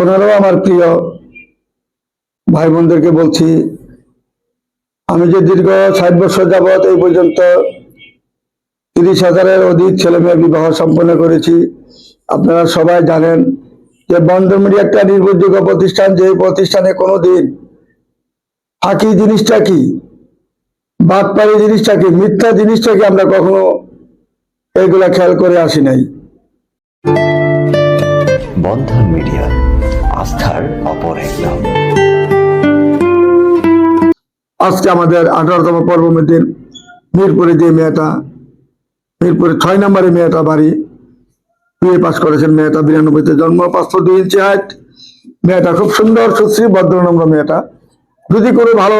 ওনারাও আমার প্রিয় ভাই বোনদেরকে বলছি, আমি যে দীর্ঘ ষাট বছর যাবৎ এই পর্যন্ত তিরিশ হাজারের অধিক ছেলে মেয়ে বিবাহ সম্পন্ন করেছি। আপনারা সবাই জানেন যে বন্ধন মিডিয়া একটা নির্ভরযোগ্য প্রতিষ্ঠান যে প্রতিষ্ঠানে কোনো দিন ফাঁকি জিনিসটা কি, বাটপাড়ি জিনিসটা কি, মিথ্যা জিনিসটা কি আমরা কখনো এইগুলা খেয়াল করে আসি নাই। বন্ধন মিডিয়া। আস্থার অপর এক আজকে আমাদের আঠারোতম পর্ব মিটিং। মিরপুরে যে মেয়েটা, মিরপুরে ছয় নম্বরে মেয়েটা বাড়ি। বিএ পাস করেছেন মেয়েটা, বিরানব্বইতে জন্ম পাঁচশো দুই ইঞ্চি হাইট মেয়েটা খুব সুন্দর, সুশ্রী, ভদ্রনম্র মেয়েটা। যদি কোনো ভালো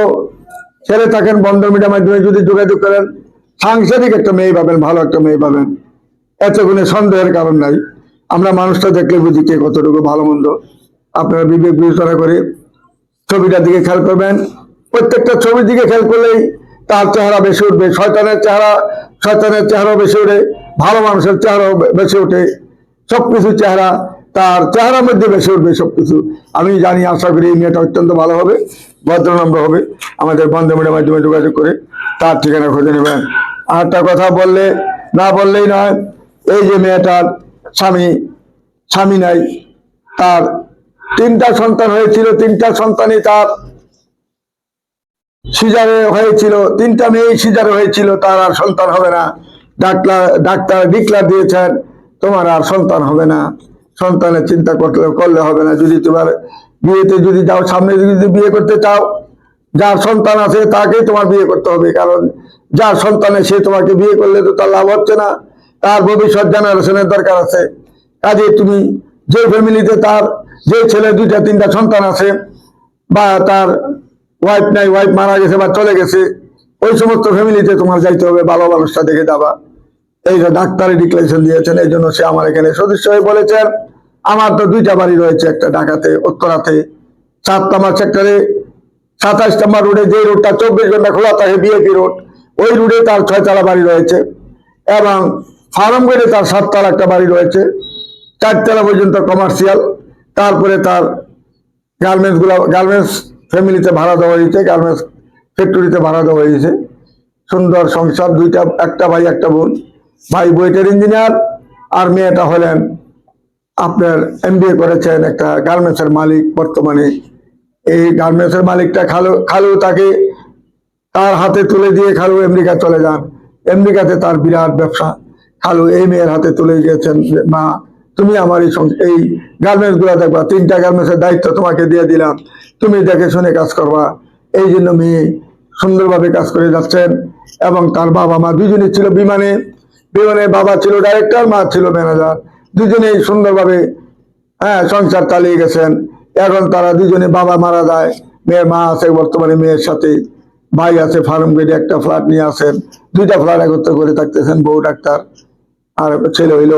ছেলে থাকেন, বন্ধ মিডিয়ার মাধ্যমে যদি যোগাযোগ করেন, সাংসারিক একটা মেয়ে পাবেন, ভালো একটা মেয়ে পাবেন। এত কোনো সন্দেহের কারণ নাই। আমরা মানুষটা দেখলে বুঝি কে কতটুকু ভালো মন্দ। আপনারা বিবেক বিবেচনা করে ছবিটার দিকে খেয়াল করবেন। প্রত্যেকটা ছবির দিকে খেয়াল করলেই তার চেহারা বেশি উঠবে। শয়তানের চেহারা, শয়তানের চেহারাও বেশি ওঠে, ভালো মানুষের চেহারাও বেশি ওঠে। সবকিছু চেহারা, তার চেহারার মধ্যে বেশি উঠবে সবকিছু। আমি জানি, আশা করি এই মেয়েটা অত্যন্ত ভালো হবে, ভদ্রনম্র হবে। আমাদের বন্ধু মিডিয়ার মাধ্যমে যোগাযোগ করে তার ঠিকানা খুঁজে নেবেন। আর একটা কথা বললে, না বললেই নয়, এই যে মেয়েটার স্বামী স্বামী নাই, তার তিনটা সন্তান হয়েছিল, তিনটা সন্তানই তার সিজারে হয়েছিল, তিনটা মেয়ে সিজারে হয়েছিল, তার আর সন্তান হবে না। ডাক্তার ডাক্তার ডিক্লার দিয়েছেন, তোমার আর সন্তান হবে না। সন্তানের চিন্তা করলে করলে হবে না। যদি তোমার বিয়েতে যদি যাও সামনে যদি বিয়ে করতে চাও, যার সন্তান আছে তাকেই তোমার বিয়ে করতে হবে। কারণ যার সন্তানে সে তোমাকে বিয়ে করলে তো তার লাভ হচ্ছে না। তার ভবিষ্যৎ জেনারেশনের দরকার আছে। কাজে তুমি যে ফ্যামিলিতে তার যে ছেলে দুইটা, তিনটা সন্তান আছে, বা তার ওয়াইফ নাই ওয়াইফ মারা গেছে বা চলে গেছে, ওই সমস্ত ফ্যামিলিতে তোমার যাইতে হবে, ভালো মানুষটা দেখে যাবা। এই যে ডাক্তারে ডিক্লারেশন দিয়েছেন, এই জন্য সে আমার এখানে সদস্য হয়ে বলেছেন আমার তো দুইটা বাড়ি রয়েছে, একটা ঢাকাতে, উত্তরাতে, সাত সেক্টরে সাতাশ নম্বর রোডে যে রোডটা চব্বিশ ঘণ্টা খোলা থাকে বিএপি রোড ওই রোডে তার ছয়তলা বাড়ি রয়েছে। এবং ফার্মগেটে তার সাততলা একটা বাড়ি রয়েছে, চারতলা পর্যন্ত কমার্শিয়াল তারপরে তার গার্মেন্টসগুলা গার্মেন্টস ফ্যামিলিতে ভাড়া দেওয়া হয়েছে গার্মেন্টস ফ্যাক্টরিতে ভাড়া দেওয়া হয়েছে। সুন্দর সংসার, দুইটা, একটা ভাই, একটা বোন। ভাই বুয়েটের ইঞ্জিনিয়ার আর মেয়েটা হলেন আপনার এমবিএ করেছেন একটা গার্মেন্টসের মালিক বর্তমানে। এই গার্মেন্টসের মালিকটা খালু খালু তাকে তার হাতে তুলে দিয়ে খালু আমেরিকা চলে যান। আমেরিকাতে তার বিরাট ব্যবসা। খালু এই মেয়ের হাতে তুলে গিয়েছেন মা তুমি আমার এই এই গার্মেন্টসগুলো দেখবা, তিনটা গার্মেন্টসের দায়িত্ব তোমাকে দিয়ে দিলাম। তুমি দেখে শুনে কাজ করবা। এই জন্য মেয়ে সুন্দরভাবে কাজ করে যাচ্ছেন এবং তার বাবা মা দুজনে ছিল বিমানে। বিমানে বাবা ছিল ডাইরেক্টর মা ছিল ম্যানেজার দুজনেই সুন্দরভাবে হ্যাঁ সংসার চালিয়ে গেছেন। এখন তারা দুজনে বাবা মারা যায়। মেয়ের মা আছে, বর্তমানে মেয়ের সাথে। ভাই আছে, ফার্ম গেটে একটা ফ্ল্যাট নিয়ে আসেন দুইটা ফ্ল্যাট একত্র করে থাকতেছেন, বউ ডাক্তার। আর ছেলে হইল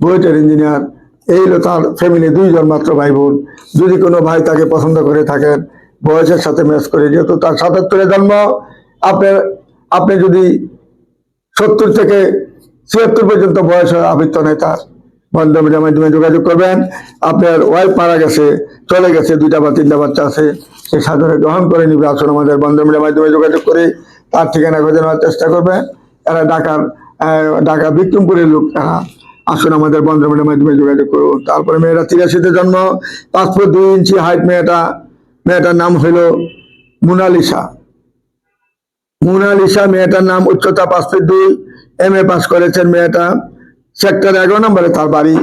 বুয়েটের ইঞ্জিনিয়ার, এই হলো তার ফ্যামিলি দুইজন মাত্র ভাই বোন যদি কোনো ভাই তাকে পছন্দ করে থাকেন, বয়সের সাথে ম্যাচ করে, যেহেতু তার সাতাত্তরে জন্ম, আপনার, আপনি যদি সত্তর থেকে ছিয়াত্তর পর্যন্ত বয়স হয়, আবৃত্ত নেই তার। বন্ধমের মাধ্যমে যোগাযোগ করবেন। আপনার ওয়াইফ মারা গেছে, চলে গেছে, দুইটা বা তিনটা বাচ্চা আছে, সে সাদরে গ্রহণ করে নিবে। আসুন আমাদের বন্ধমের মাধ্যমে যোগাযোগ করে তার ঠিকানা খুঁজে নেওয়ার চেষ্টা করবেন এরা ঢাকার ঢাকা বিক্রমপুরের লোক তারা আসুন আমাদের বন্ধমের মাধ্যমে যোগাযোগ করুন। তারপরে মেয়েরা তিরাশিতে জন্ম, পাঁচ ফুট দুই ইঞ্চি হাইট মেয়েটা, মেয়েটার নাম হইল মোনালিসা। মোনালিসা মেয়েটার নাম উচ্চতা পাঁচ ফিট দুই এম এ পাস করেছেন মেয়েটা। সেক্টর এগারো নম্বরে তার বাড়ি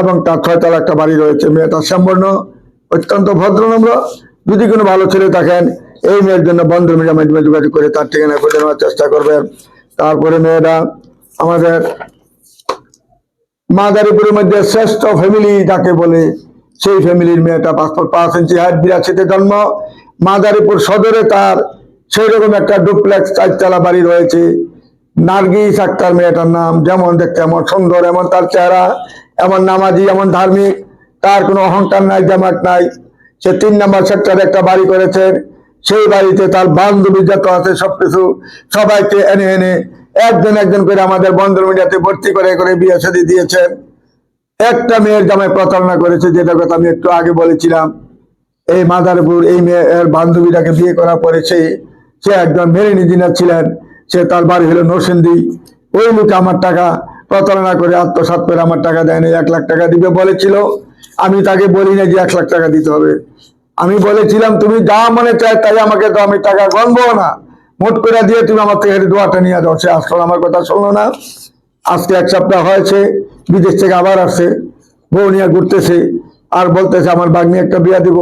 এবং তার ছয়তলা একটা বাড়ি রয়েছে। মেয়েটা সম্পূর্ণ অত্যন্ত ভদ্র ভদ্রনম্র যদি কোনো ভালো ছেলে থাকেন, এই মেয়ের জন্য বন্ধু মিডিয়া মাধ্যমে যোগাযোগ করে তার ঠিকানা খুঁজে নেওয়ার চেষ্টা করবেন। তারপরে মেয়েরা আমাদের মাদারীপুরের মধ্যে শ্রেষ্ঠ ফ্যামিলি যাকে বলে, সেই ফ্যামিলির মেয়েটা পাসপোর্ট পাঁচ ইঞ্চি হাইট বিরাশিতে জন্ম। মাদারীপুর সদরে তার সেই রকম একটা ডুপ্লেক্স চারতলা বাড়ি রয়েছে। নার্গিস আক্তার মেয়েটার নাম, যেমন দেখতে এমন সুন্দর, এমন তার চেহারা, এমন নামাজি, এমন ধার্মিক। তার কোনো অহংকার নাই, জামাত নাই। সে তিন নম্বর সেক্টরে একটা বাড়ি করেছেন সেই বাড়িতে তার বান্ধবী যত আছে সবকিছু সবাইকে এনে এনে একজন একজন করে আমাদের বন্ধন মিডিয়াতে ভর্তি করে করে বিয়ে সাথে দিয়েছেন একটা মেয়ের জামাই প্রতারণা করেছে যেটা কথা আমি একটু আগে বলেছিলাম। এই মাদারপুর, এই মেয়ের বান্ধবীটাকে বিয়ে করার পরে সে একজন মেরিন ইঞ্জিনিয়ার ছিলেন। সে তার বাড়ি হলো নরসিংদী। ওই লোক আমার টাকা প্রতারণা করে আত্মসাৎ করে আমার টাকা দেয়নি এক লাখ টাকা দিবে বলেছিল। আমি তাকে বলি না যে এক লাখ টাকা দিতে হবে। আমি বলেছিলাম, তুমি যা মনে চাই তাই আমাকে তো আমি টাকা গণবো না। মোট করে দিয়ে তুমি আমার থেকে দোয়াটা নিয়ে যাও সে আসলে আমার কথা শুনলো না। আজকে এক সপ্তাহ হয়েছে, বিদেশ থেকে আবার আসছে, বউ নিয়ে ঘুরতেছে, আর বলতেছে, আমার বাগ্নি একটা বিয়া দিব।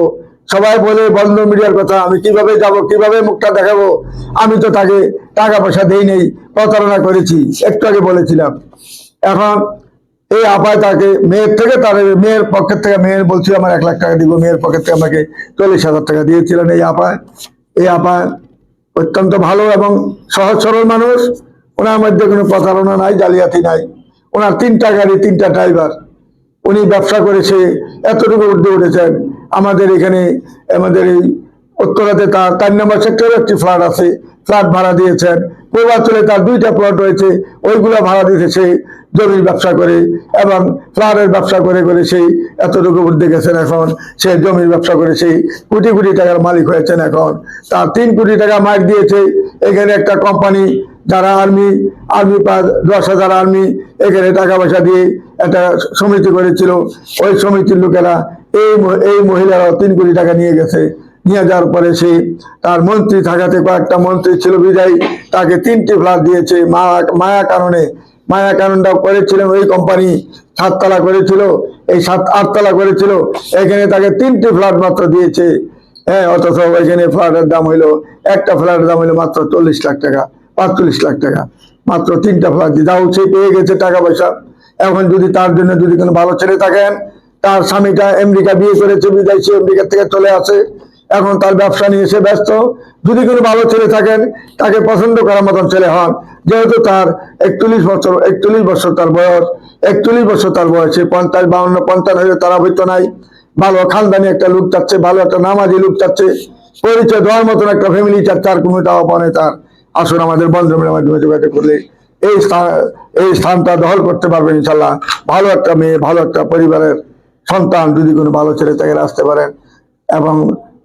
সবাই বলে, বন্ধ মিডিয়ার কথা, আমি কীভাবে যাব, কীভাবে মুখটা দেখাবো? আমি তো তাকে টাকা পয়সা দেই নেই, প্রতারণা করেছি। একটু আগে বলেছিলাম। এখন এই আপায় তাকে, মেয়ের থেকে তার, মেয়ের পকেট থেকে মেয়ের বলছিল আমার এক লাখ টাকা দিব। মেয়ের পকেট থেকে আমাকে চল্লিশ হাজার টাকা দিয়েছিলেন এই আপায়। এই আপায় অত্যন্ত ভালো এবং সহজ সরল মানুষ। ওনার মধ্যে কোনো প্রতারণা নাই, জালিয়াতি নাই। ওনার তিনটা গাড়ি, তিনটা ড্রাইভার। উনি ব্যবসা করেছে এতটুকু উঠতে উঠেছেন। আমাদের এখানে, আমাদের এই উত্তরাতে তার চার নম্বর সেক্টরে একটি ফ্ল্যাট আছে, ফ্ল্যাট ভাড়া দিয়েছেন। পূর্বাঞ্চলে তার দুইটা প্লট রয়েছে, ওইগুলো ভাড়া দিতেছে জমির ব্যবসা করে এবং ফ্ল্যাটের ব্যবসা করে করে সেই এতটুকু উঠতে গেছেন এখন, সে জমির ব্যবসা করে সেই কোটি কোটি টাকার মালিক হয়েছেন এখন। তার তিন কোটি টাকা মাইক দিয়েছে, এখানে একটা কোম্পানি যারা আর্মি আর্মি পাস দশ হাজার আর্মি এখানে টাকা পয়সা দিয়ে একটা সমিতি করেছিল। ওই সমিতির লোকেরা এই এই মহিলারাও তিন কোটি টাকা নিয়ে গেছে। নিয়ে যাওয়ার পরে সে তার মন্ত্রী থাকাতে কয়েকটা মন্ত্রী ছিল বিদায়, তাকে তিনটি ফ্ল্যাট দিয়েছে। মায়া কারণে মায়া কারণটা করেছিলেন ওই কোম্পানি সাততলা করেছিল, এই সাত, আটতলা করেছিল, এখানে তাকে তিনটি ফ্ল্যাট মাত্র দিয়েছে। হ্যাঁ অথচ এখানে ফ্ল্যাটের দাম হইল, একটা ফ্ল্যাটের দাম হইল মাত্র চল্লিশ লাখ টাকা, পাঁচচল্লিশ লাখ টাকা। মাত্র তিনটা ফ্ল্যাট দিয়ে। যাও, সে পেয়ে গেছে টাকা পয়সা। এখন যদি তার জন্য যদি কোনো ভালো ছেলে থাকেন, তার স্বামীটা আমেরিকা বিয়ে করেছে বিদায় সে আমেরিকা থেকে চলে আসে এখন তার ব্যবসা নিয়ে এসে ব্যস্ত। যদি কোনো ভালো ছেলে থাকেন, তাকে পছন্দ করার মতন ছেলে হন। যেহেতু তার একচল্লিশ বছর একচল্লিশ বছর তার বয়স, একচল্লিশ বছর তার বয়সে পঞ্চাশ, বাউন্ন, পঞ্চান্ন হলে তারা হইতো নাই। ভালো খানদানি একটা লোক চাচ্ছে ভালো একটা নামাজি লোক চাচ্ছে পরিচয় দেওয়ার মতন একটা ফ্যামিলি চাচ্ছে আর কোনো টাকা পানে তার। আসুন আমাদের বন্ধুমের মাধ্যমে যোগাযোগ করলে এই স্থান, এই স্থানটা দখল করতে পারবেন ইনশাল্লাহ ভালো একটা মেয়ে, ভালো একটা পরিবারের সন্তান যদি কোনো ভালো ছেলে থেকে, আসতে পারেন। এবং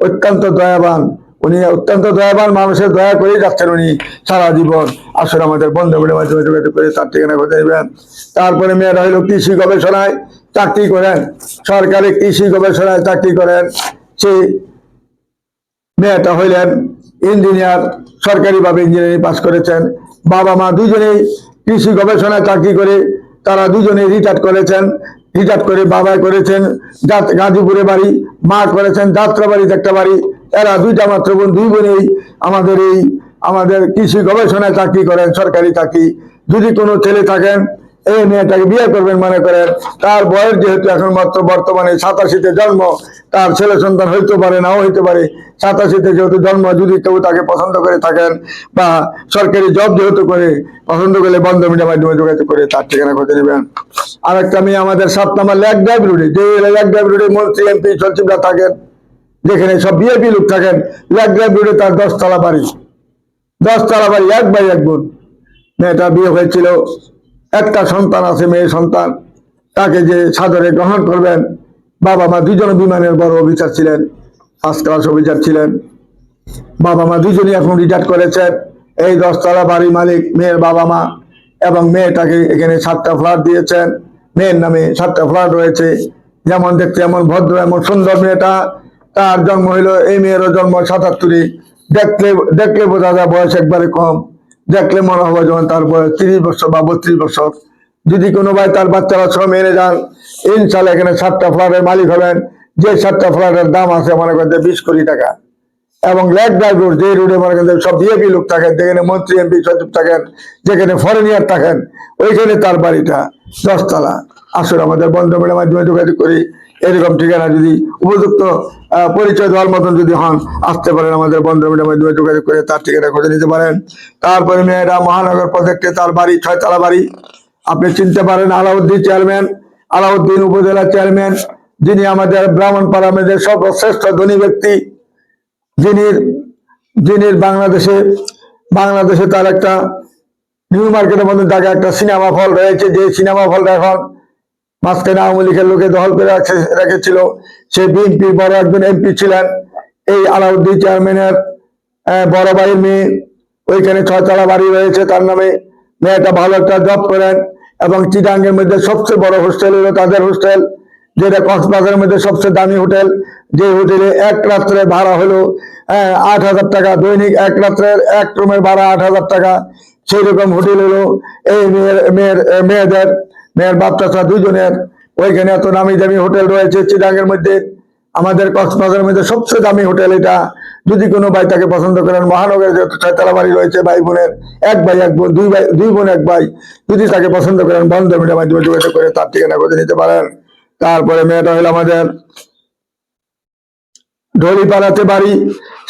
অত্যন্ত দয়াবান। উনি অত্যন্ত দয়াবান মানুষের দয়া করেই যাচ্ছেন উনি সারা জীবন। আসলে আমাদের বন্ধুগুলির মাধ্যমে করে তার ঠিকানা করে দেবেন তারপরে মেয়েরা হইল কৃষি গবেষণায় চাকরি করেন। সরকারি কৃষি গবেষণায় চাকরি করেন। সে মেয়েটা হইলেন ইঞ্জিনিয়ার, সরকারিভাবে ইঞ্জিনিয়ারিং পাস করেছেন। বাবা মা দুজনেই কৃষি গবেষণায় চাকরি করে তারা দুজনেই রিটায়ার করেছেন। রিটায়ার্ড করে বাবা করেছেন গাজীপুরে বাড়ি, মা করেছেন, যাত্রা যাত্রাবাড়িতে একটা বাড়ি। এরা দুইটা মাত্র বোন, দুই বোনেই আমাদের এই আমাদের কৃষি গবেষণায় চাকরি করেন, সরকারি চাকরি। যদি কোনো ছেলে থাকেন এই মেয়েটাকে বিয়ে করবেন মনে করেন। তার বয়স যেহেতু এখন মাত্র বর্তমানে সাতাশিতে জন্ম, তার ছেলে সন্তান হইতে পারে, নাও হইতে পারে। সাতাশিতে যেহেতু জন্ম, যদি কেউ তাকে পছন্দ করে থাকেন বা সরকারি জব যেহেতু করে, পছন্দ করলে বন্ধ মিডিয়ার মাধ্যমে যোগাযোগ করে তার ঠিকানা খুঁজে নেবেন। আর একটা মেয়ে আমাদের সাত নম্বর ল্যাক ড্রাইভ রোডে, যে ল্যাক ড্রাইভ রোডে মন্ত্রী, এমপি, সচিবরা থাকেন, যেখানে সব বিএপি লোক থাকেন। ল্যাক ড্রাইভ রোডে তার দশতলা বাড়ি। দশতলা বাড়ি, এক ভাই এক বোন। মেয়েটা বিয়ে হয়েছিল একটা সন্তান আছে, মেয়ে সন্তান। তাকে যে সাদরে গ্রহণ করবেন, বাবা মা দুজন বিমানের বড় অফিসার ছিলেন, ফার্স্ট ক্লাস অফিসার ছিলেন। বাবা মা দুজনই এখন রিটায়ার করেছেন এই দশতলা বাড়ি মালিক, মেয়ের বাবা মা এবং মেয়েটাকে এখানে সাতটা ফ্ল্যাট দিয়েছেন। মেয়ের নামে সাতটা ফ্ল্যাট রয়েছে। যেমন দেখতে এমন ভদ্র, এমন সুন্দর মেয়েটা। তার জন্ম হইল, এই মেয়েরও জন্ম সাতাত্তরে দেখলে দেখলে বোঝা যায় বয়স একবারে কম। দেখলে মনে হবে যেমন তার বয়স তিরিশ বছর বা বত্রিশ বছর। যদি কোনো ভাই তার বাচ্চারা সব মেনে যান, ইনশাল্লাহ এখানে সাতটা ফ্ল্যাটের মালিক হবেন। যে সাতটা ফ্ল্যাটের দাম আছে মনে করেন বিশ কোটি টাকা। এবং লেক ড্রাইভ যে রোডে মনে করেন সব বিএপি লোক থাকেন, যেখানে মন্ত্রী এমপি সচিব থাকেন, যেখানে ফরেনিয়ার থাকেন, ওইখানে তার বাড়িটা দশতলা। আসলে আমাদের বন্ধ মেলার মাধ্যমে যোগাযোগ করি। এরকম ঠিকানা যদি উপযুক্ত পরিচয় দেওয়ার মতন যদি হন, আসতে পারেন আমাদের বন্ধ মেলার মাধ্যমে যোগাযোগ করে তার ঠিকানা খুঁজে নিতে পারেন। তারপরে মেয়েরা মহানগর প্রজেক্টে তার বাড়ি, ছয়তলা বাড়ি। আপনি চিনতে পারেন আলাউদ্দিন চেয়ারম্যান, আলাউদ্দিন উপজেলা চেয়ারম্যান, যিনি আমাদের ব্রাহ্মণপাড়া আমাদের সর্বশ্রেষ্ঠ ধনী ব্যক্তি। যিনি যিনি বাংলাদেশে বাংলাদেশে তার একটা নিউ মার্কেটের মধ্যে তাকে একটা সিনেমা হল রয়েছে, যে সিনেমা হলটা এখন মাঝখানে আওয়ামী লীগের লোকে দখল করে রাখছে- রেখেছিল। সে বিএনপির বড় একজন এমপি ছিলেন, এই আলাউদ্দিন চেয়ারম্যানের বড় ভাইয়ের মেয়ে। ওইখানে ছয়তলা বাড়ি রয়েছে, তার নামে মেয়েটা ভালো একটা জব করেন এবং চিটাঙ্গের মধ্যে সবচেয়ে বড় হোস্টেল হলো তাদের হোস্টেল যেটা কক্সবাজারের মধ্যে সবচেয়ে দামি হোটেল যে হোটেলে এক রাত্রে ভাড়া হলো আট হাজার টাকা, দৈনিক এক রাত্রের এক রুমের ভাড়া আট হাজার টাকা। সেই রকম হোটেল হলো এই মেয়ের মেয়ের, মেয়েদের। মেয়ের বাচ্চা দুজনের ওইখানে এত দামি দামি হোটেল রয়েছে চিটাঙ্গের মধ্যে। আমাদের কক্সবাজারের মধ্যে সবচেয়ে দামি হোটেল এটা। যদি কোনো ভাই তাকে পছন্দ করেন মহানগরে যত ছয়তলা বাড়ি রয়েছে ভাই বোনের, এক ভাই, এক বোন, দুই ভাই, দুই বোন, এক ভাই, যদি তাকে পছন্দ করেন, বন্ধ মিডিয়া মাধ্যমে যোগাযোগ করে তার ঠিকানা করে নিতে পারেন। তারপরে মেয়েটা হলো আমাদের ঢলিপাড়াতে বাড়ি,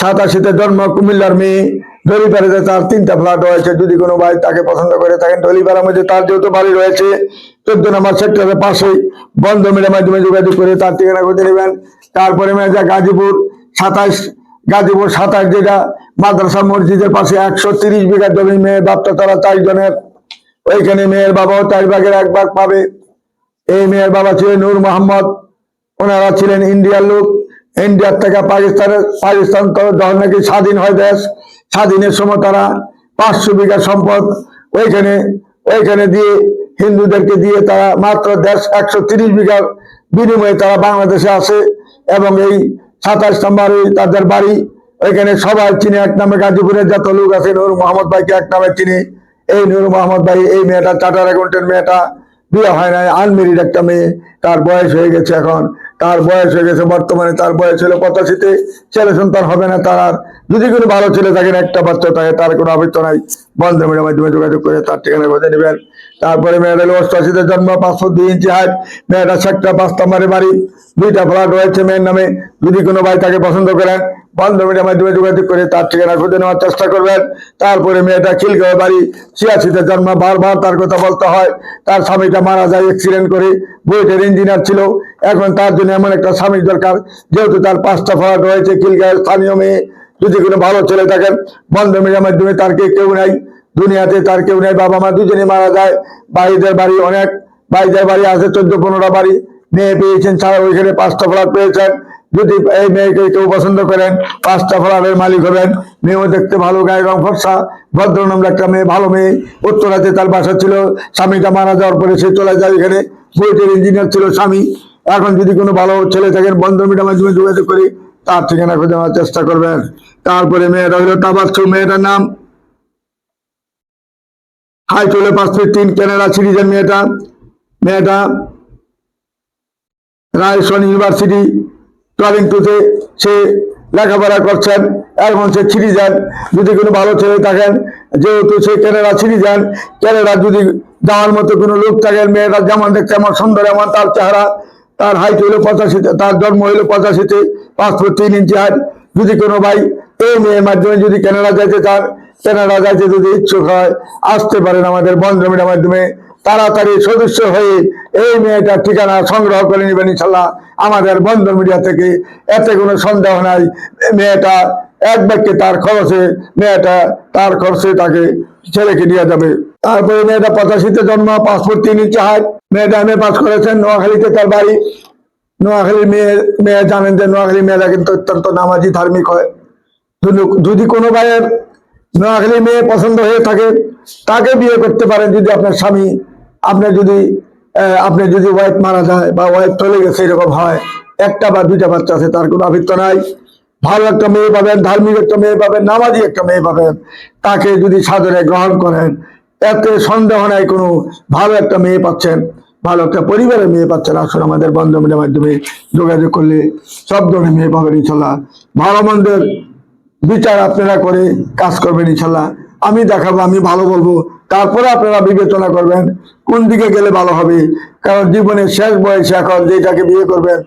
সাতাশিতে জন্ম, কুমিল্লার মেয়ে। ঢলিপাড়াতে তার তিনটা ফ্ল্যাট রয়েছে, যদি কোনো ভাই তাকে পছন্দ করে, থাকেন ঢলিপাড়ার মধ্যে তার যেহেতু বাড়ি রয়েছে, চোদ্দ নম্বর সেক্টরের পাশেই বন্ধ মিডিয়ার মাধ্যমে যোগাযোগ করে তার ঠিকানা করতে নেবেন। তারপরে মেয়েটা গাজীপুর সাতাশ গাজীপুর সাতাশ যেটা মাদ্রাসা মসজিদের পাশে একশো তিরিশ বিঘা জমি মেয়ে বাপ্তা তারা চারজনের ওইখানে মেয়ের বাবাও চার ভাগের এক ভাগ পাবে। এই মেয়ের বাবা ছিলেন নূর মোহাম্মদ, ওনারা ছিলেন ইন্ডিয়ার লোক। ইন্ডিয়ার থেকে পাকিস্তানের, পাকিস্তান তো যখন নাকি স্বাধীন হয় দেশ, স্বাধীনের সময় তারা পাঁচশো বিঘা সম্পদ ওইখানে ওইখানে দিয়ে হিন্দুদেরকে দিয়ে তারা মাত্র দেশ একশো তিরিশ বিঘার বিনিময়ে তারা বাংলাদেশে আসে এবং এই সাতাশ নম্বরে তাদের বাড়ি, ওইখানে সবাই চিনে এক নামে গাজীপুরের যত লোক আছে নূর মোহাম্মদ ভাইকে এক নামে চিনে। এই নূর মোহাম্মদ ভাই, এই মেয়েটা চার্টার অ্যাকাউন্টের মেয়েটা, বিয়ে হয় নাই আনমেরিড একটা মেয়ে, তার বয়স হয়ে গেছে এখন তার বয়স হয়ে গেছে বর্তমানে, তার বয়স হলো পঁচাশিতে। ছেলে সন্তান হবে না তার। আর যদি কোনো ভালো ছেলে থাকেন একটা বাচ্চা থাকে, তার কোনো আবৃত্ত নাই বন্ধ মিডিয়ার মাধ্যমে যোগাযোগ করে তার ঠিকানা খুঁজে নেবেন। তারপরে মেয়েটা হলো অষ্টআশিতে জন্ম, পাঁচশো দুই ইঞ্চি হাইট মেয়েটা সাতটা পাঁচ নম্বরে বাড়ি, দুইটা ফ্ল্যাট রয়েছে মেয়ের নামে। যদি কোনো ভাই তাকে পছন্দ করেন বন্ধ মিডিয়ার মাধ্যমে যোগাযোগ করে তার ঠিকানা খুঁজে নেওয়ার চেষ্টা করবেন। তারপরে মেয়েটা খিলগাঁও বাড়ি, ছিয়াশিতে জন্ম, বারবার তার কথা বলতে হয়। তার স্বামীটা মারা যায় অ্যাক্সিডেন্ট করে, বুয়েটের ইঞ্জিনিয়ার ছিল। এখন তার জন্য এমন একটা স্বামীর দরকার, যেহেতু তার পাঁচটা ফ্ল্যাট রয়েছে খিলগাঁয়ের স্থানীয় মেয়ে। যদি কোনো ভালো ছেলে থাকেন বন্ধ মিডিয়ার মাধ্যমে তার কেউ নাই, দুনিয়াতে তার কেউ নেই, বাবা মা দুজনে মারা যায়, ভাইদের বাড়ি অনেক, ভাইদের বাড়ি আছে চোদ্দ পনেরো বাড়ি, মেয়ে পেয়েছেন ছাড়া ওইখানে পাঁচটা ফ্ল্যাট পেয়েছেন, যদি এই মেয়েকে কেউ পছন্দ করেন, পাঁচটা ফ্ল্যাটের মালিক হবেন, মেয়েও দেখতে ভালো গায়ে রং ফর্সা ভদ্রনাম একটা মেয়ে, ভালো মেয়ে, উত্তরাতে তার বাসা ছিল, স্বামীটা মারা যাওয়ার পরে সে চলে যায় এখানে বুয়েটের ইঞ্জিনিয়ার ছিল স্বামী, এখন যদি কোনো ভালো ছেলে থাকেন বন্ধ মিটার মাধ্যমে যোগাযোগ করি তার ঠিকানা খুঁজে নেওয়ার চেষ্টা করবেন। তারপরে মেয়েটা হলো তাবাচ্ছু মেয়েটার নাম হাই চলে পাঁচ ফিট তিন ক্যানাডা সিরিজের মেয়েটা। মেয়েটা রায়সন ইউনিভার্সিটি, টরেন্টোতে সে লেখাপড়া করছেন। এখন সে সিটিজেন, যদি কোনো ভালো ছেলে থাকেন, যেহেতু সে ক্যানাডা সিটিজেন ক্যানাডা যদি যাওয়ার মতো কোনো লোক থাকেন, মেয়েটা যেমন দেখতে আমার সুন্দর, এমন তার চেহারা তার হাইট হইল পঁচাশিতে, তার জন্ম হইল পঁচাশিতে, পাঁচ ফুট তিন ইঞ্চি হাইট যদি কোনো ভাই এই মেয়ের মাধ্যমে যদি কেনাডা যাইতে চান কেনাডা যাইতে যদি ইচ্ছুক হয়, আসতে পারেন আমাদের বন্ধমিটার মাধ্যমে। তাড়াতাড়ি সদস্য হয়ে এই মেয়েটার ঠিকানা সংগ্রহ করে নেবেন ইনশাল্লাহ। আমাদের বন্ধ মিডিয়া থেকে এতে কোনো সন্দেহ নাই। মেয়েটা এক ব্যক্তি তার খরচে মেয়েটা, তার খরচে তাকে ছেলেকে নিয়ে যাবে। তারপরে মেয়েটা পঁচাশিতে জন্ম, পাসপোর্ট তিন হাইট মেয়েটা এম পাস করেছেন নোয়াখালীতে তার বাড়ি। নোয়াখালীর মেয়ে মেয়ে জানেন যে নোয়াখালী মেয়েরা কিন্তু অত্যন্ত নামাজি, ধার্মিক হয়। যদি- কোনো ভাইয়ের নোয়াখালী মেয়ে পছন্দ হয়ে থাকে, তাকে বিয়ে করতে পারেন যদি আপনার স্বামী। আপনার যদি আপনি যদি ওয়াইফ মারা যায় বা ওয়াইফ চলে গেছে, এরকম হয়। একটা বা দুইটা বাচ্চা আছে, তার কোনো আবৃত্ত নাই। ভালো একটা মেয়ে পাবেন, ধার্মিক একটা মেয়ে পাবেন, নামাজি একটা মেয়ে পাবেন, তাকে যদি সাদরে গ্রহণ করেন, এতে সন্দেহ নাই কোনো ভালো একটা মেয়ে পাচ্ছেন, ভালো একটা পরিবারের মেয়ে পাচ্ছেন। আসলে আমাদের বন্ধমের মাধ্যমে যোগাযোগ করলে সব ধরনের মেয়ে পাবেন ইনশাল্লাহ ভালো মন্দের বিচার আপনারা করে কাজ করবেন ইনশাল্লাহ আমি দেখাবো, আমি ভালো বলব, তারপরে আপনারা বিবেচনা করবেন কোন দিকে গেলে ভালো হবে। কারণ জীবনের শেষ বয়সে এখন যেটাকে বিয়ে করবেন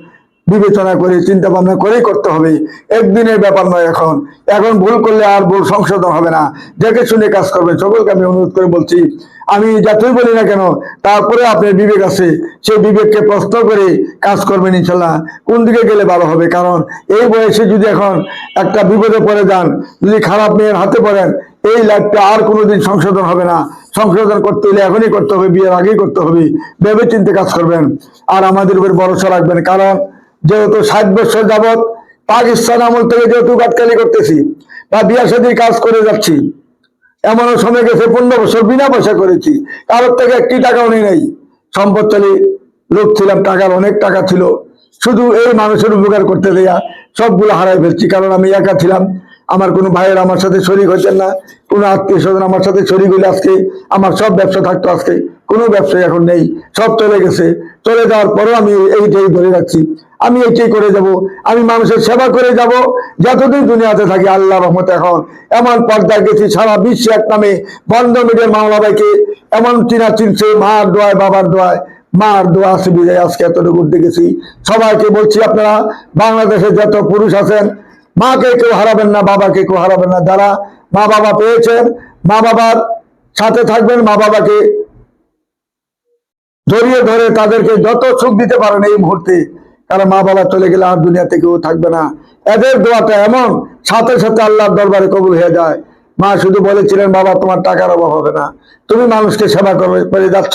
বিবেচনা করে চিন্তা ভাবনা করেই করতে হবে। একদিনের ব্যাপার নয় এখন। এখন ভুল করলে আর ভুল সংশোধন হবে না। দেখে শুনে কাজ করবেন। সকলকে আমি অনুরোধ করে বলছি, আমি যতই বলি না কেন, তারপরে আপনার বিবেক আছে। সেই বিবেককে প্রশ্ন করে কাজ করবেন ইনশাল্লাহ। কোন দিকে গেলে ভালো হবে? কারণ এই বয়সে যদি এখন একটা বিপদে পড়ে যান, যদি খারাপ মেয়ের হাতে পড়েন, এই লাইফটা আর কোনোদিন সংশোধন হবে না। সংশোধন করতে হলে এখনই করতে হবে, বিয়ের আগেই করতে হবে। ভেবে চিন্তে কাজ করবেন। আর আমাদের উপর ভরসা রাখবেন। কারণ যেহেতু ষাট বছর যাবৎ পাকিস্তান আমল থেকে যেহেতু গাটকালি করতেছি, বা বিয়া কাজ করে যাচ্ছি, এমনও সময় গেছে পনেরো বছর বিনা পয়সা করেছি, কারোর থেকে একটি টাকাও নেই নাই। সম্পদশালী লোক ছিলাম, টাকার অনেক টাকা ছিল, শুধু এই মানুষের উপকার করতে দেয়া, সবগুলো হারাই ফেলছি, কারণ আমি একা ছিলাম। আমার কোনো ভাইয়ের আমার সাথে শরিক হচ্ছেন না, কোনো আত্মীয় স্বজন আমার সাথে শরিক হইলে আজকে আমার সব ব্যবসা থাকতো আজকে, কোনো ব্যবসায় এখন নেই, সব চলে গেছে। চলে যাওয়ার পরেও আমি এইটাই ধরে রাখছি। আমি এইটাই করে যাব, আমি মানুষের সেবা করে যাব। যতদিন দুনিয়াতে থাকি, আল্লাহ রহমত এখন এমন পর্দায় গেছি, সারা বিশ্বে এক নামে বন্ধ মিডিয়ার মামলা ভাইকে এমন চিনা চিনছে, মার দোয়ায়, বাবার দোয়ায়, মার দোয়া আছে বিজয় আজকে এতটুকু দেখেছি সবাইকে বলছি আপনারা, বাংলাদেশে যত পুরুষ আছেন, মাকে কেউ হারাবেন না, বাবাকে কেউ হারাবেন না। যারা মা বাবা পেয়েছেন, মা বাবার সাথে থাকবেন, মা বাবাকে জড়িয়ে ধরে তাদেরকে যত সুখ দিতে পারেন এই মুহূর্তে। কারণ মা বাবা চলে গেলে আর দুনিয়াতে কেউ থাকবে না। এদের দোয়াটা এমন, সাথে সাথে আল্লাহর দরবারে কবুল হয়ে যায়। মা শুধু বলেছিলেন, বাবা, তোমার টাকার অভাব হবে না। তুমি মানুষকে সেবা করবে করে যাচ্ছ।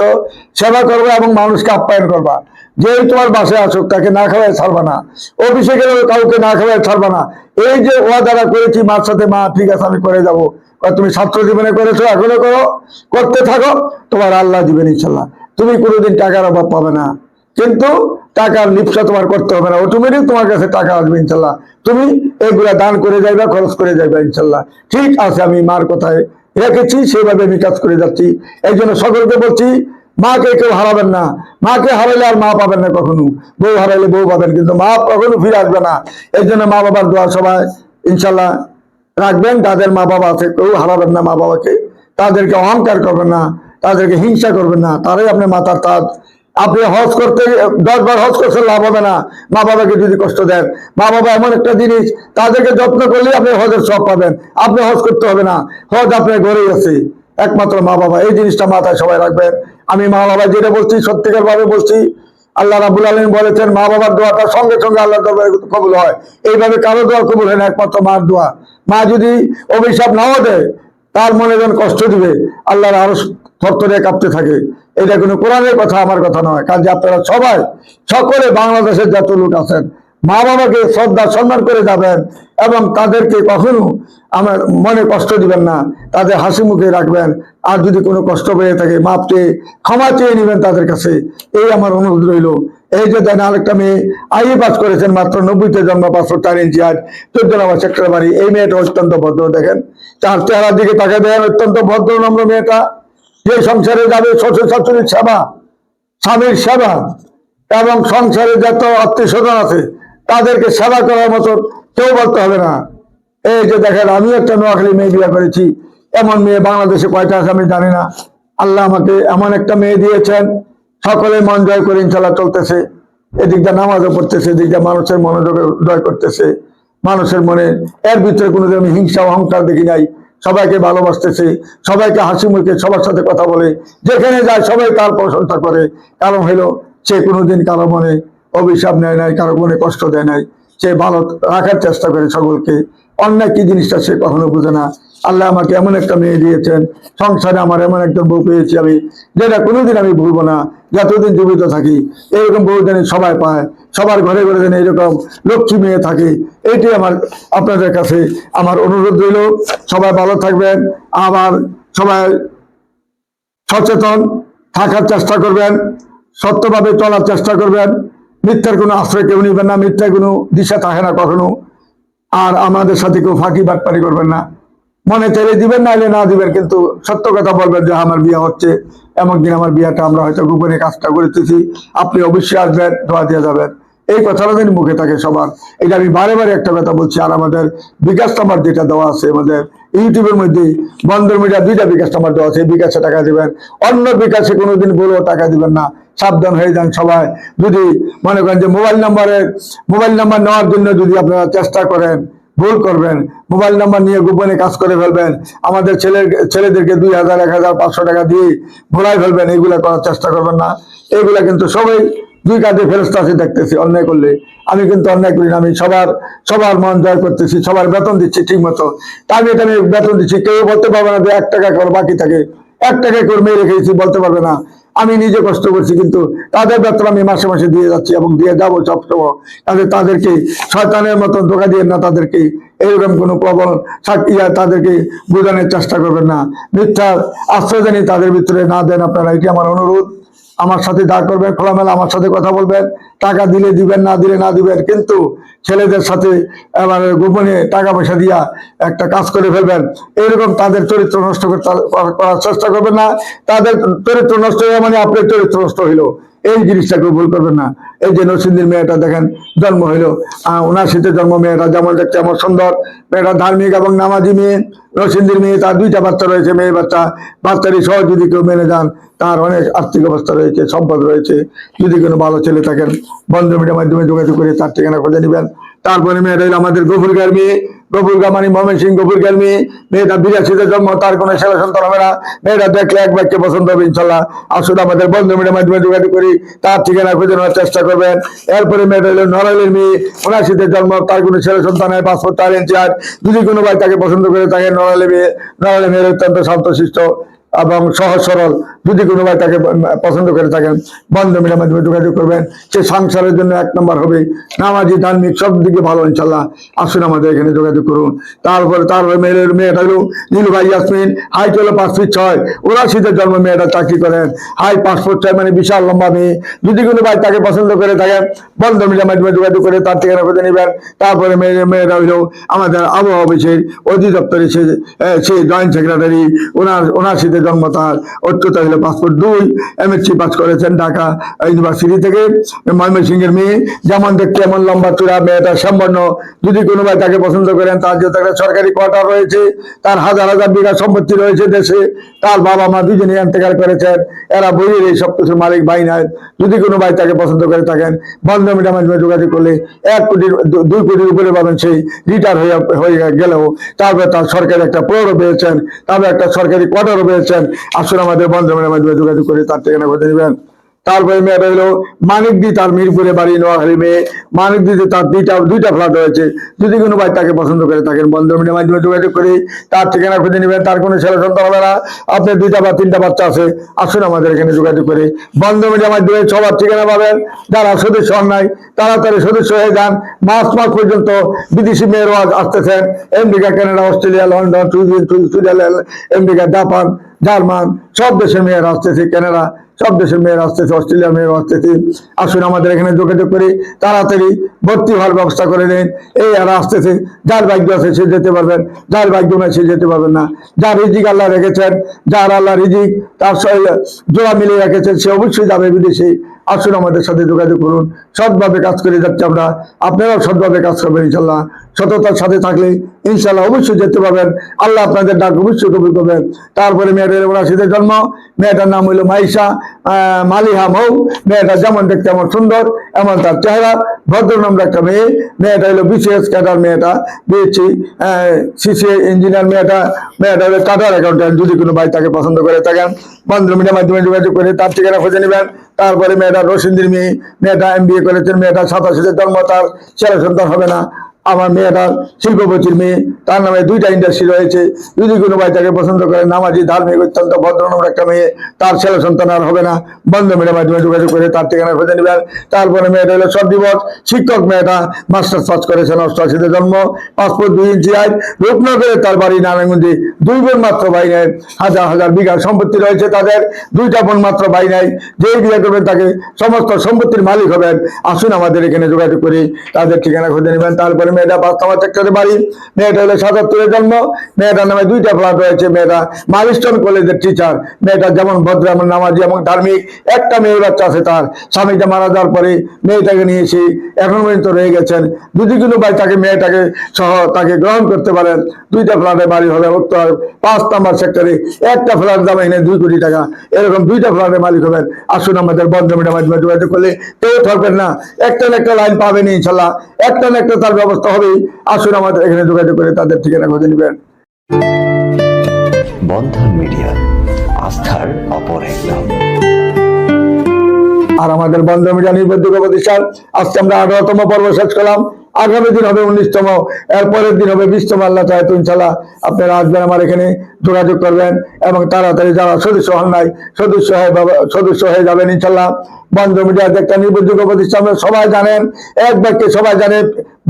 সেবা করবে এবং মানুষকে আপ্যায়ন করবা। যেই তোমার বাসায় আসুক, তাকে না খাওয়াই ছাড়বা না। অফিসে গেলে কাউকে না খাওয়াই ছাড়বা না। এই যে ওয়াদারা করেছি, মার সাথে, মা, ঠিক আছে, আমি করে যাব। তুমি ছাত্র জীবনে করেছ, এখনও করো। করতে থাকো, তোমার আল্লাহ দিবেন, ইনশাল্লাহ। তুমি কোনোদিন টাকার অভাব পাবে না। কিন্তু টাকার লিপসা তোমার করতে হবে না। অটোমেটিক তোমার কাছে টাকা আসবে ইনশাল্লাহ। তুমি এগুলা দান করে যাইবা, খরচ করে যাইবা ইনশাল্লাহ। ঠিক আছে, আমি মার কথায় রেখেছি, সেভাবে আমি কাজ করে যাচ্ছি। এই জন্য সকলকে বলছি, মাকে কেউ হারাবেন না। মাকে হারাইলে আর মা পাবেন না কখনো। বউ হারাইলে বউ পাবেন, কিন্তু মা কখনো ফিরে আসবে না। এই জন্য মা বাবার দোয়া সবাই ইনশাল্লাহ রাখবেন। তাদের মা বাবা আছে, কেউ হারাবেন না মা বাবাকে। তাদেরকে অহংকার করবেন না। তাদেরকে হিংসা করবেন না। তারাই আপনি মাতার তাজ। আপনি হজ করতে দশ বার হজ করতে লাভ হবে না। মা বাবাকে যদি কষ্ট দেন। মা বাবা এমন একটা জিনিস, তাদেরকে যত্ন করলে আপনি হজের সব পাবেন। আপনি হজ করতে হবে না। হজ আপনার ঘরেই আছে। একমাত্র মা বাবা। এই জিনিসটা মাথায় সবাই রাখবেন। আমি মা বাবা যেটা বলছি সত্যিকার ভাবে বলছি, আল্লাহ রাবুল আলম বলেছেন, মা বাবার দোয়াটা সঙ্গে সঙ্গে আল্লাহ কবুল হয়। এইভাবে কারও দোয়া কবুল হয় না, একমাত্র মার দোয়া। মা যদি অভিশাপ নাও দেয়, তার মনে যেন কষ্ট দিবে। আল্লাহর আরও থরথরে কাঁপতে থাকে। এটা কোনো কোরআনের কথা, আমার কথা নয়। কাজে আপনারা সবাই, সকলে বাংলাদেশের যত লোক আছেন মা বাবাকে শ্রদ্ধা, সম্মান করে যাবেন এবং তাদেরকে কখনো আমার মনে কষ্ট দিবেন না, তাদের হাসি মুখে রাখবেন। আর যদি কোনো কষ্ট পেয়ে থাকে, মাপ চেয়ে, ক্ষমা চেয়ে নেবেন তাদের কাছে। এই আমার অনুরোধ রইল। এই যে দেন আরেকটা মেয়ে, আইএ পাস করেছেন মাত্র নব্বইতে জন্ম পাঁচশো চার ইঞ্চি আজ চোদ্দ নম্বর সেক্টর বাড়ি। এই মেয়েটা অত্যন্ত ভদ্র, দেখেন। তার চেহারার দিকে তাকে দেন অত্যন্ত ভদ্র, নম্র মেয়েটা। যে সংসারে যাবে শ্বশুর শাশুড়ির সেবা, স্বামীর সেবা, এবং সংসারে যত আত্মীয় স্বজন আছে, তাদেরকে সেবা করার মতো কেউ বলতে হবে না। এই যে দেখেন, আমি একটা নোয়াখালী মেয়ে বিয়ে করেছি, এমন মেয়ে বাংলাদেশে কয়টা আছে আমি জানি না। আল্লাহ আমাকে এমন একটা মেয়ে দিয়েছেন, সকলে মন জয় করে ইনশাল্লাহ চলতেছে। এদিকটা নামাজও পড়তেছে এদিকটা মানুষের মনোযোগ জয় করতেছে। মানুষের মনে, এর ভিতরে কোনো আমি হিংসা, অহংকার দেখি নাই। সবাইকে ভালোবাসতেছে, সবাইকে হাসি মুখে সবার সাথে কথা বলে, যেখানে যায় সবাই তার প্রশংসা করে। কারণ হলো, সে কোনোদিন কারও মনে অভিশাপ নেয় নাই, কারও মনে কষ্ট দেয় নাই। সে ভালো রাখার চেষ্টা করে সকলকে। অন্য কি জিনিসটা সে কখনো বুঝে না। আল্লাহ আমাকে এমন একটা মেয়ে দিয়েছেন, সংসারে আমার এমন একজন বউ পেয়েছি আমি, যেটা কোনোদিন আমি ভুলবো না, যতদিন জীবিত থাকি। এরকম বউ যেন সবাই পায়, সবার ঘরে ঘরে যেন এরকম লক্ষ্মী মেয়ে থাকে এইটাই আমার আপনাদের কাছে আমার অনুরোধ রইল। সবাই ভালো থাকবেন, আবার সবাই সচেতন থাকার চেষ্টা করবেন, সত্যভাবে চলার চেষ্টা করবেন। মিথ্যার কোনো আশ্রয় কেউ নেবেন না, মিথ্যার কোনো দিশা থাকে না কখনো। আর আমাদের সাথে কেউ ফাঁকি বাটপারি করবেন না। মনে চাইলে দিবেন না এলে না দিবেন, কিন্তু সত্য কথা বলবেন যে আমার বিয়ে হচ্ছে এমন দিন আমার বিয়েটা আমরা হয়তো গোপনে কাজটা করতেছি। আপনি অবশ্যই আসবেন, দোয়া দিয়ে যাবেন। এই কথাটা যেন মুখে থাকে সবার। এটা আমি বারে বারে একটা কথা বলছি, আর আমাদের বিকাশ নাম্বার যেটা দেওয়া আছে, আমাদের ইউটিউবের মধ্যে বন্দর মিডিয়া দুইটা বিকাশ নাম্বার দেওয়া আছে, বিকাশে টাকা দিবেন। অন্য বিকাশে কোনোদিন বলেও টাকা দিবেন না, সাবধান হয়ে যান সবাই। যদি মনে করেন যে মোবাইল নাম্বারের মোবাইল নাম্বার নেওয়ার জন্য যদি আপনারা চেষ্টা করেন ভুল করবেন, মোবাইল নাম্বার নিয়ে গোপনে কাজ করে ফেলবেন, আমাদের ছেলের, ছেলেদেরকে দুই হাজার, এক হাজার, পাঁচশো টাকা দিয়ে ভোলাই ফেলবেন, এগুলা করার চেষ্টা করবেন না। এগুলা কিন্তু সবাই দুই কাজে ফেরস্ত আছে দেখতেছি, অন্যায় করলে। আমি কিন্তু অন্যায় করি না, আমি সবার সবার মন জয় করতেছি, সবার বেতন দিচ্ছি ঠিক মতো। টাইমে টাইমে বেতন দিচ্ছি, কেউ বলতে পারবে না যে এক টাকা করে, বাকি থাকে। এক টাকা করে মেয়ে রেখেছি বলতে পারবে না। আমি নিজে কষ্ট করছি, কিন্তু তাদের বেতন আমি মাসে মাসে দিয়ে যাচ্ছি এবং দিয়ে যাব সবসময়। তাদের, তাদেরকে শয়তানের মতন ধোকা দিয়ে না তাদেরকে এরকম কোনো প্রবল ইয়া তাদেরকে বোঝানোর চেষ্টা করবেন না। মিথ্যা আশ্রয় জানি তাদের ভিতরে না দেন আপনারা, এটি আমার অনুরোধ। আমার সাথে দা করবেন, খোলামেলা আমার সাথে কথা বলবেন, টাকা দিলে দিবেন, না দিলে না দিবেন, কিন্তু ছেলেদের সাথে এবার গোপনে টাকা পয়সা দিয়া একটা কাজ করে ফেলবেন। এইরকম তাদের চরিত্র নষ্ট করার চেষ্টা করবেন না। তাদের চরিত্র নষ্ট হয়ে মানে আপনার চরিত্র নষ্ট হইল। এই জিনিসটাকে ভুল করবেন না। এই যে নসিন্দির মেয়েটা দেখেন, জন্ম হইল। ওনার শীতে জন্ম, মেয়েটা যেমন দেখতে এমন সুন্দর, মেয়েটা ধার্মিক এবং নামাজি মেয়ে। নসিন্দির মেয়ে, তার দুইটা বাচ্চা রয়েছে, মেয়ে বাচ্চা। বাচ্চারই সহ যদি কেউ মেনে যান, তার অনেক আর্থিক অবস্থা রয়েছে, সম্পদ রয়েছে। যদি কোনো ভালো ছেলে থাকেন, বন্ধু মিডিয়ার মাধ্যমে যোগাযোগ করে তার ঠিকানা খুঁজে নেবেন। তারপরে মেয়েটা আমাদের গফুরগার মেয়ে। গফুরগা মানে ময়মন সিং গফুরগার মেয়ে মেয়েটা বিরাশিতে জন্ম, তার কোনো ছেলে সন্তান হবে না। মেয়েটা দেখলে এক বাক্যে পছন্দ হবে, ইনশাল্লাহ। আসুন আমাদের বন্ধু মিডিয়ার মাধ্যমে যোগাযোগ করি। তার ঠিকানা খুঁজে নেওয়ার চেষ্টা করবেন। এরপরে মেয়েটা হলো নড়াইলের মেয়ে উনাশিতে জন্ম, তার কোনো ছেলে সন্তান হয় পাসপোর্ট, তার ইনচার্জ যদি কোনো ভাই তাকে পছন্দ করে তাকে নড়াইলে মেয়ে, নড়াইলে মেয়ের অত্যন্ত শান্তশিষ্ট এবং সহজ সরল, যদি কোনো ভাই তাকে পছন্দ করে থাকেন, বন্ধ মিলের মাধ্যমে যোগাযোগ করবেন, সে সংসারের জন্য এক নম্বর হবে নামাজি, ধার্মিক, সব দিকে ভালো ইনশাল্লাহ আসুন আমাদের এখানে যোগাযোগ করুন। তারপরে তারপরে মেয়ের, মেয়েটা হলো নীলু ভাই ইয়াসমিন। হাইট হলো পাঁচ ফিট ছয়। ওরা শীতের জন্ম, মেয়েটা চাকরি করেন। হাই পাসপোর্ট ছয় মানে বিশাল লম্বা মেয়ে। যদি কোনো ভাই তাকে পছন্দ করে থাকেন বন্ধ মিলের মাধ্যমে যোগাযোগ করে তার ঠিকানা খুঁজে নেবেন। তারপরে মেয়ের মেয়েরা হইল আমাদের আবহাওয়া অফিসের অধিদপ্তরে সে জয়েন্ট সেক্রেটারি। ওনার ওনার শীতে জন্ম, তার অত্যতা হলো পাসপোর্ট দুই এমএসসি পাস করেছেন ঢাকা ইউনিভার্সিটি থেকে। ময়মনসিংহের মেয়ে, যেমন দেখতে এমন লম্বা চূড়া মেয়েটা সম্পন্ন যদি কোনো ভাই তাকে পছন্দ করেন, তার যেহেতু একটা সরকারি কোয়ার্টার রয়েছে। তার হাজার হাজার বিঘা সম্পত্তি রয়েছে দেশে। তার বাবা মা দুজনে ইন্তেকাল করেছেন। এরা বইয়ের এই সব কিছুর মালিক ভাই নাই। যদি কোনো ভাই তাকে পছন্দ করে থাকেন, বন্ধ মিডিয়ার মাধ্যমে যোগাযোগ করলে এক কোটির দুই কোটির উপরে পাবেন সেই রিটায়ার হয়ে হয়ে গেলেও। তারপরে তার সরকারি একটা প্রৌঢ় পেয়েছেন, তারপরে একটা সরকারি কোয়ার্টারও পেয়েছেন। আসুন আমাদের বন্ধ মিডিয়ার মাধ্যমে যোগাযোগ করে তার ঠিকানা খুঁজে নেবেন। তারপরে মেয়েটা হলো মানিকদি, তার মিরপুরে বাড়ি, নোয়াখালী মেয়ে। মানিকদিতে তার দুইটা দুইটা ফ্ল্যাট রয়েছে। যদি কোনো ভাই তাকে পছন্দ করে থাকেন, বন্ধ মিডিয়ার মাধ্যমে যোগাযোগ করে তার ঠিকানা খুঁজে নেবেন। তার কোনো ছেলে সন্তান হবে না। আপনার দুইটা বা তিনটা বাচ্চা আছে। আসুন আমাদের এখানে যোগাযোগ করে বন্ধ মিডিয়ার মাধ্যমে সবার ঠিকানা পাবেন। যারা সদস্য হন নাই, তাড়াতাড়ি সদস্য হয়ে যান। মার্চ মাস পর্যন্ত বিদেশি মেয়েরাও আসতেছেন। America Canada, Australia, London Switzerland America Japan. German, সব দেশের মেয়েরা আসতেছে কানাডা সব দেশের মেয়ের আসতেছে, অস্ট্রেলিয়ার মেয়েরা আসতেছে। আসুন আমাদের এখানে যোগাযোগ করে, তাড়াতাড়ি ভর্তি হওয়ার ব্যবস্থা করে দেন। এই আর আসতেছে, যার ভাগ্য আছে সে যেতে পারবেন যার ভাগ্য নয় সে যেতে পারবেন না। যার রিজিক আল্লাহ রেখেছেন, যার আল্লাহ রিজিক, তার জোড়া মিলিয়ে রেখেছেন, সে অবশ্যই যাবে বিদেশে। আসুন আমাদের সাথে যোগাযোগ করুন। সৎভাবে কাজ করে যাচ্ছি আমরা। আপনারাও সৎভাবে কাজ করবেন ইনশাল্লাহ সততার সাথে থাকলে ইনশাল্লাহ অবশ্যই যেতে পারবেন। আল্লাহ আপনাদের ডাক অবশ্যই কবুল করবেন। তারপরে মেয়েদের ওরাশিদের জন্ম। মেয়েটার নাম হইল মাইশা মালিহা মৌ। মেয়েটা যেমন দেখতে এমন সুন্দর, এমন তার চেহারা। ভদ্র নম্বর একটা মেয়ে। মেয়েটা হলো বিসিএস ক্যাডার মেয়েটা, বিএসসি সিসি ইঞ্জিনিয়ার মেয়েটা। মেয়েটা হলো টাটার অ্যাকাউন্টেন্ট যদি কোনো ভাই তাকে পছন্দ করে থাকেন বন্ধু মিডিয়ার মাধ্যমে যোগাযোগ করে তার ঠিকানা খুঁজে নেবেন। তারপরে মেয়েটা রসিন্দির মেয়ে, মেয়েটা এম বিএ করেছেন, মেয়েটা সাতাশিতে জন্ম, তার ছেলে সন্তান হবে না। আমার মেয়েটা শিল্পপতির মেয়ে, তার নামে দুইটা ইন্ডাস্ট্রি রয়েছে। যদি কোনো ভাই তাকে পছন্দ করে, নামাজি, ধার্মিক, অত্যন্ত ভদ্র নম্বর একটা মেয়ে, তার ছেলে সন্তান আর হবে না। বন্ধ মেয়ের মাধ্যমে যোগাযোগ করে, তার ঠিকানা খুঁজে নেবেন তারপরে মেয়েটা হলো সব দিবস শিক্ষক মেয়েটা, মাস্টার্স পাস করেছেন অষ্টআশিতে জন্ম পাসপোর্ট দুই ইঞ্চি আয় রূপনগরে তার বাড়ি নারায়ণগঞ্জে। দুই বোন মাত্র ভাই নেয় হাজার হাজার বিঘা সম্পত্তি রয়েছে তাদের। দুইটা বোন মাত্র ভাই নেয় যেই বিয়ে করবেন তাকে সমস্ত সম্পত্তির মালিক হবেন। আসুন আমাদের এখানে যোগাযোগ করে তাদের ঠিকানা খুঁজে নেবেন। তারপরে মেয়েটা বাস্তবা সেক্টরে বাড়ি। মেয়েটা হলো সাতাত্তরে জন্ম। মেয়েটার নামে দুইটা ফ্ল্যাট রয়েছে। মেয়েটা মালিস্টন কলেজের টিচার মেয়েটা যেমন ভদ্র, এমন নামাজি এবং ধার্মিক। একটা মেয়ে বাচ্চা আছে তার। স্বামীটা মারা যাওয়ার পরে মেয়েটাকে নিয়ে এসে এখন পর্যন্ত রয়ে গেছেন। যদি কোনো ভাই তাকে, মেয়েটাকে সহ তাকে গ্রহণ করতে পারেন। দুইটা ফ্ল্যাটে বাড়ি হবে উত্তর পাঁচ নাম্বার সেক্টরে একটা ফ্ল্যাট দাম এনে দুই কোটি টাকা। এরকম দুইটা ফ্ল্যাটের মালিক হবেন। আসুন আমাদের বন্ধ মিডিয়ার মাধ্যমে যোগাযোগ করলে কেউ থাকবেন না। একটা না একটা লাইন পাবেন ইনশাল্লাহ। একটা না একটা তার ব্যবস্থা হবেই। আসুন আমাদের এখানে যোগাযোগ করে তাদের ঠিকানা খুঁজে নেবেন। বন্ধন মিডিয়া আস্থার অপর এক নাম। আর আমাদের বন্ধ মিডিয়া নির্ভরযোগ্য প্রতিষ্ঠান আজকে আমরা আঠারোতম পর্ব শেষ করলাম। আগামী দিন হবে উনিশতম এরপরের দিন হবে বিশতম আল্লাহ চায় তো ইনশাল্লাহ আপনারা আসবেন আমার এখানে যোগাযোগ করবেন এবং তাড়াতাড়ি যারা সদস্য হন নাই সদস্য হয়ে সদস্য হয়ে যাবেন ইনশাল্লাহ বন্ধ মিডিয়া একটা নির্ভরযোগ্য প্রতিষ্ঠান সবাই জানেন এক বাক্যে সবাই জানে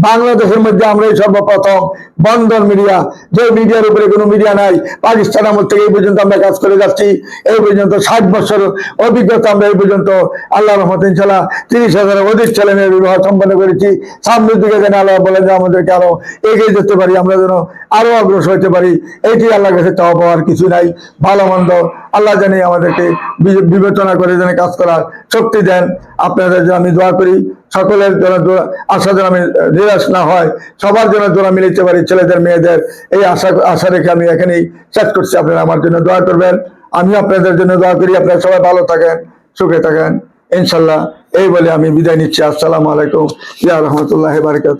বাংলাদেশের মধ্যে আমরাই সর্বপ্রথম বন্ধন মিডিয়া যে মিডিয়ার উপরে কোনো মিডিয়া নাই, পাকিস্তান আমল থেকে এই পর্যন্ত আমরা কাজ করে যাচ্ছি, এই পর্যন্ত ষাট বছর অভিজ্ঞতা আমরা এই পর্যন্ত আল্লাহ রহমত ইনশাল্লাহ তিরিশ হাজারের অধিক ছেলে মেয়ের বিবাহ সম্পন্ন করেছি। সামনের দিকে যেন আল্লাহ বলেন যে আমাদেরকে আরও এগিয়ে যেতে পারি, আমরা যেন আরও অগ্রসর হতে পারি এইটি আল্লাহর কাছে চাওয়া পাওয়ার কিছু নাই। ভালো মন্দ আল্লাহ জানি আমাদেরকে বিবেচনা করে যেন কাজ করার শক্তি দেন। আপনাদের জন্য আমি দোয়া করি। সকলের জন্য আশা যেন আমি নিরাশ না হয়। সবার জন্য দোয়া মিলিতে পারি ছেলেদের, মেয়েদের। এই আশা আশা রেখে আমি এখানেই শেষ করছি। আপনারা আমার জন্য দোয়া করবেন। আমি আপনাদের জন্য দোয়া করি। আপনারা সবাই ভালো থাকেন, সুখে থাকেন। ইনশাল্লাহ এই বলে আমি বিদায় নিচ্ছি। আসসালামু আলাইকুম। ইয়া রহমতুল্লাহ বারকাত